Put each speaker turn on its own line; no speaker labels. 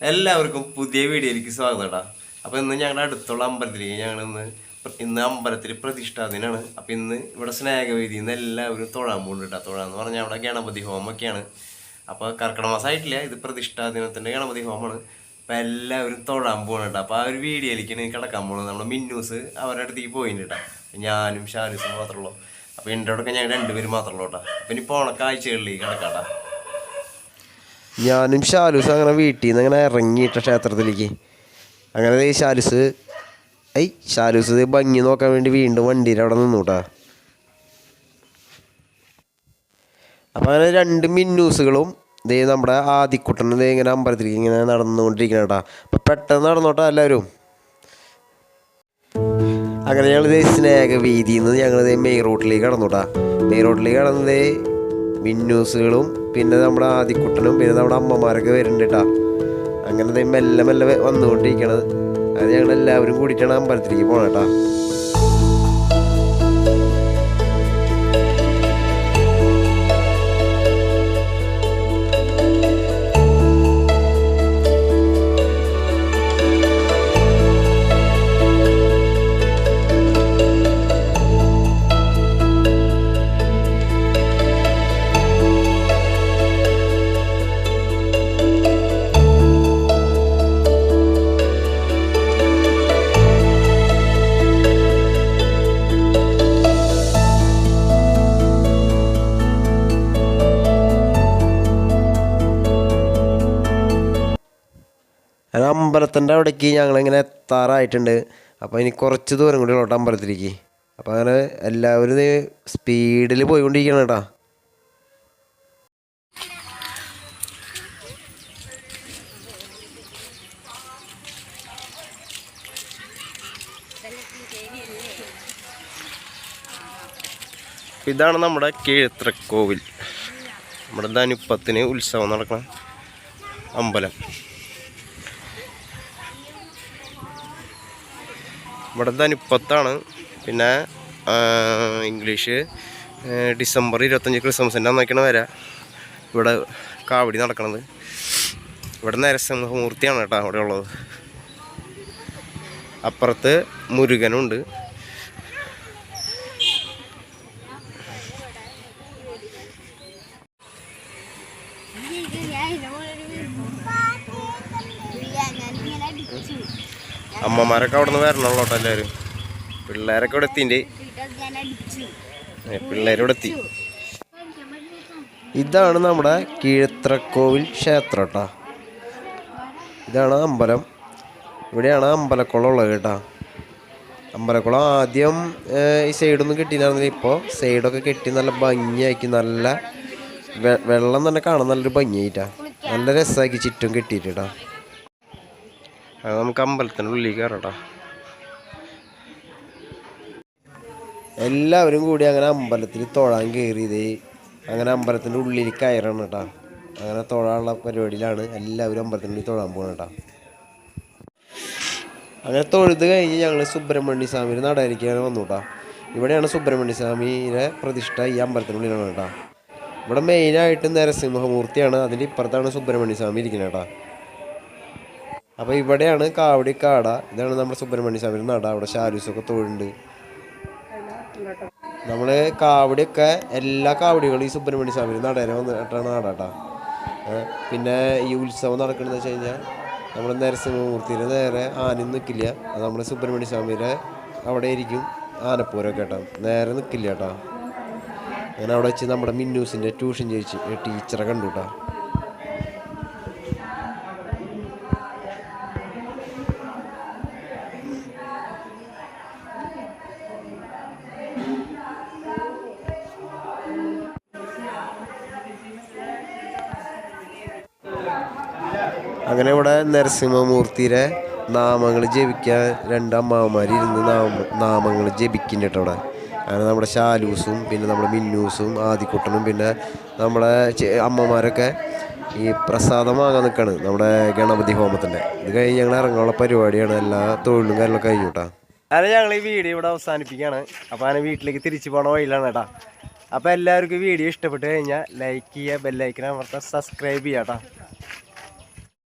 എല്ലാവർക്കും പുതിയ വീഡിയോയിലേക്ക് സ്വാഗതം അപ്പോൾ ഇന്ന് ഞങ്ങളുടെ അടുത്തുള്ള അമ്പലത്തിലേക്ക് ഞങ്ങൾ ഇന്ന് ഇന്ന് അമ്പലത്തിൽ പ്രതിഷ്ഠാ ദിനാണ്. അപ്പോൾ ഇന്ന് ഇവിടെ സ്നേഹവേദിയിൽ നിന്ന് എല്ലാവരും തൊഴാൻ പോകുന്നുണ്ട് കേട്ടോ തൊഴാന്ന് പറഞ്ഞാൽ അവിടെ ഗണപതി ഹോമൊക്കെയാണ്. അപ്പോൾ കർക്കിടക മാസമായിട്ടില്ല ഇത് പ്രതിഷ്ഠാ ദിനത്തിന്റെ ഗണപതി ഹോമാണ് അപ്പോൾ എല്ലാവരും തൊഴാൻ പോകുന്നുണ്ട് അപ്പോൾ ആ ഒരു വീഡിയോയിലേക്ക് കിടക്കാൻ പോകുന്നത് നമ്മുടെ മിന്നൂസ് അവരുടെ അടുത്തേക്ക് പോയിട്ടുണ്ട് കേട്ടോ ഞാനും ഷാരൂസും മാത്രമുള്ളൂ അപ്പോൾ എന്റെ അവിടെയൊക്കെ ഞങ്ങൾ രണ്ടുപേരും മാത്രമുള്ളൂ കേട്ടോ അപ്പോൾ ഇനി പോണ കാഴ്ചകളിലേക്ക് കിടക്കാം കേട്ടോ
ഞാനും ഷാലൂസ് അങ്ങനെ വീട്ടിൽ നിന്ന് അങ്ങനെ ഇറങ്ങിയിട്ട ക്ഷേത്രത്തിലേക്ക്. അങ്ങനെ ഈ ഷാലൂസ് ഐ ഷാലൂസ് ഭംഗി നോക്കാൻ വേണ്ടി വീണ്ടും വണ്ടിയിൽ അവിടെ നിന്നു കേട്ടാ അപ്പോൾ അങ്ങനെ രണ്ട് മിന്നൂസുകളും ദേ നമ്മുടെ ആദിക്കുട്ടൻ ദേ ഇങ്ങനെ അമ്പലത്തിലേക്ക് ഇങ്ങനെ നടന്നുകൊണ്ടിരിക്കണം കേട്ടോ അപ്പം പെട്ടെന്ന് നടന്നോട്ടാ എല്ലാവരും. അങ്ങനെ ഞങ്ങൾ ദേ സ്നേഹവീതിയിൽ നിന്ന് ഞങ്ങൾ ദേ മെയിൻ റോഡിലേക്ക് കേട്ടോ മെയിൻ റോട്ടിലേക്ക് കടന്നത് മിന്നൂസുകളും പിന്നെ നമ്മുടെ ആദിക്കുട്ടനും പിന്നെ നമ്മുടെ അമ്മമാരൊക്കെ വരുന്നുണ്ട് കേട്ടാ. അങ്ങനെ മെല്ലെ മെല്ലെ വന്നുകൊണ്ടിരിക്കണത് അത് ഞങ്ങൾ എല്ലാവരും കൂടിയിട്ടാണ് അമ്പലത്തിലേക്ക് പോകണം കേട്ടാ. അത് അമ്പലത്തിന്റെ അവിടേക്ക് ഞങ്ങളിങ്ങനെ എത്താറായിട്ടുണ്ട്. അപ്പോൾ ഇനി കുറച്ച് ദൂരം കൂടി ഉള്ളോട്ട് അമ്പലത്തിലേക്ക്. അപ്പോൾ അങ്ങനെ എല്ലാവരും സ്പീഡിൽ പോയിക്കൊണ്ടിരിക്കണം കേട്ടോ.
ഇതാണ് നമ്മുടെ കീഴ്ത്രക്കോവിൽ. നമ്മുടെ ധനുപ്പത്തിന് ഉത്സവം നടക്കണം അമ്പലം. ഇവിടെ ധനുപ്പത്താണ് പിന്നെ ഇംഗ്ലീഷ് ഡിസംബർ ഇരുപത്തഞ്ച് ക്രിസ്മസിന്റെ അന്നൊക്കെയാണ് വരാ ഇവിടെ കാവടി നടക്കണത് ഇവിടെ നരസിംഹമൂർത്തിയാണ് കേട്ടോ അവിടെ ഉള്ളത് അപ്പുറത്ത് മുരുകനുണ്ട് അമ്മമാരൊക്കെ അവിടെ നിന്ന് വരണല്ലോ കേട്ടോ എല്ലാവരും. പിള്ളേരൊക്കെ ഇവിടെ എത്തിന്റെ പിള്ളേരിവിടെ എത്തി.
ഇതാണ് നമ്മുടെ കീഴത്രക്കോവിൽ ക്ഷേത്രം കേട്ടോ. ഇതാണ് അമ്പലം. ഇവിടെയാണ് അമ്പലക്കുളം ഉള്ളത് കേട്ടോ. അമ്പലക്കുളം ആദ്യം ഈ സൈഡൊന്നും കെട്ടിയിരുന്നില്ല ഇപ്പോൾ സൈഡൊക്കെ കെട്ടി നല്ല ഭംഗിയാക്കി നല്ല വെള്ളം തന്നെ കാണാൻ നല്ലൊരു ഭംഗിയായിട്ടാ. നല്ല രസമാക്കി ചുറ്റും കെട്ടിയിട്ടാ
അത് നമുക്ക് അമ്പലത്തിന്റെ ഉള്ളിൽ കയറട്ടോ
എല്ലാവരും കൂടി അങ്ങനെ അമ്പലത്തിൽ തൊഴാൻ കയറിയത് അങ്ങനെ അമ്പലത്തിന്റെ ഉള്ളിൽ കയറണം കേട്ടോ. അങ്ങനെ തൊഴാനുള്ള പരിപാടിയിലാണ് എല്ലാവരും അമ്പലത്തിന്റെ ഉള്ളിൽ തൊഴാൻ പോകണം കേട്ടോ. അങ്ങനെ തൊഴുത് കഴിഞ്ഞ് ഞങ്ങൾ സുബ്രഹ്മണ്യ സ്വാമി നടയിരിക്കാൻ വന്നു കേട്ടോ. ഇവിടെയാണ് സുബ്രഹ്മണ്യ സ്വാമിയുടെ പ്രതിഷ്ഠ ഈ അമ്പലത്തിനുള്ളിലാണ് കേട്ടോ. ഇവിടെ മെയിനായിട്ട് നരസിംഹമൂർത്തിയാണ്. അതിന്റെ ഇപ്പുറത്താണ് സുബ്രഹ്മണ്യ സ്വാമി ഇരിക്കുന്നത് കേട്ടോ. അപ്പോൾ ഇവിടെയാണ് കാവടി കാട. ഇതാണ് നമ്മുടെ സുബ്രഹ്മണ്യ സ്വാമി നട. അവിടെ ഷാരൂസൊക്കെ തൊഴുണ്ട്. നമ്മൾ കാവടിയൊക്കെ എല്ലാ കാവടികളും ഈ സുബ്രഹ്മണ്യ സ്വാമി നടയിൽ വന്നിട്ടാണ് നാടാട്ടാ പിന്നെ ഈ ഉത്സവം നടക്കുന്നത് വെച്ച് കഴിഞ്ഞാൽ നമ്മൾ നരസിംഹമൂർത്തിയുടെ നേരെ ആനയും നിൽക്കില്ല അത് നമ്മുടെ സുബ്രഹ്മണ്യ സ്വാമിയുടെ അവിടെ ആയിരിക്കും ആനപ്പൂരൊക്കെ കേട്ടോ. നേരെ നിൽക്കില്ല കേട്ടോ. അങ്ങനെ അവിടെ വെച്ച് നമ്മുടെ മിന്നൂസിന്റെ ട്യൂഷൻ ചേച്ചി ടീച്ചറെ കണ്ടു കേട്ടോ. അങ്ങനെ ഇവിടെ നരസിംഹമൂർത്തിയുടെ നാമങ്ങൾ ജപിക്കാൻ രണ്ട് അമ്മാവന്മാർ ഇരുന്ന് നാമ നാമങ്ങൾ ജപിക്കുന്നുണ്ട് അവിടെ. അങ്ങനെ നമ്മുടെ ശാലൂസും പിന്നെ നമ്മുടെ മിന്നൂസും ആദിക്കുട്ടനും പിന്നെ നമ്മുടെ അമ്മമാരൊക്കെ ഈ പ്രസാദം വാങ്ങാൻ നിൽക്കുകയാണ് നമ്മുടെ ഗണപതി ഹോമത്തിന്റെ. ഇത് കഴിഞ്ഞ് ഞങ്ങൾ ഇറങ്ങാനുള്ള പരിപാടിയാണ്. എല്ലാ തൊഴിലും കാര്യങ്ങളൊക്കെ കഴിഞ്ഞു കേട്ടോ
അത് ഞങ്ങൾ ഈ വീഡിയോ ഇവിടെ അവസാനിപ്പിക്കുകയാണ്. അപ്പോൾ ഞാൻ വീട്ടിലേക്ക് തിരിച്ചു പോകണ വഴിയിലാണ് കേട്ടോ അപ്പോൾ എല്ലാവർക്കും വീഡിയോ ഇഷ്ടപ്പെട്ട് കഴിഞ്ഞാൽ ലൈക്ക് ചെയ്യുക ബെല്ലൈക്കൻ അമർത്താൻ സബ്സ്ക്രൈബ് ചെയ്യാം കേട്ടോ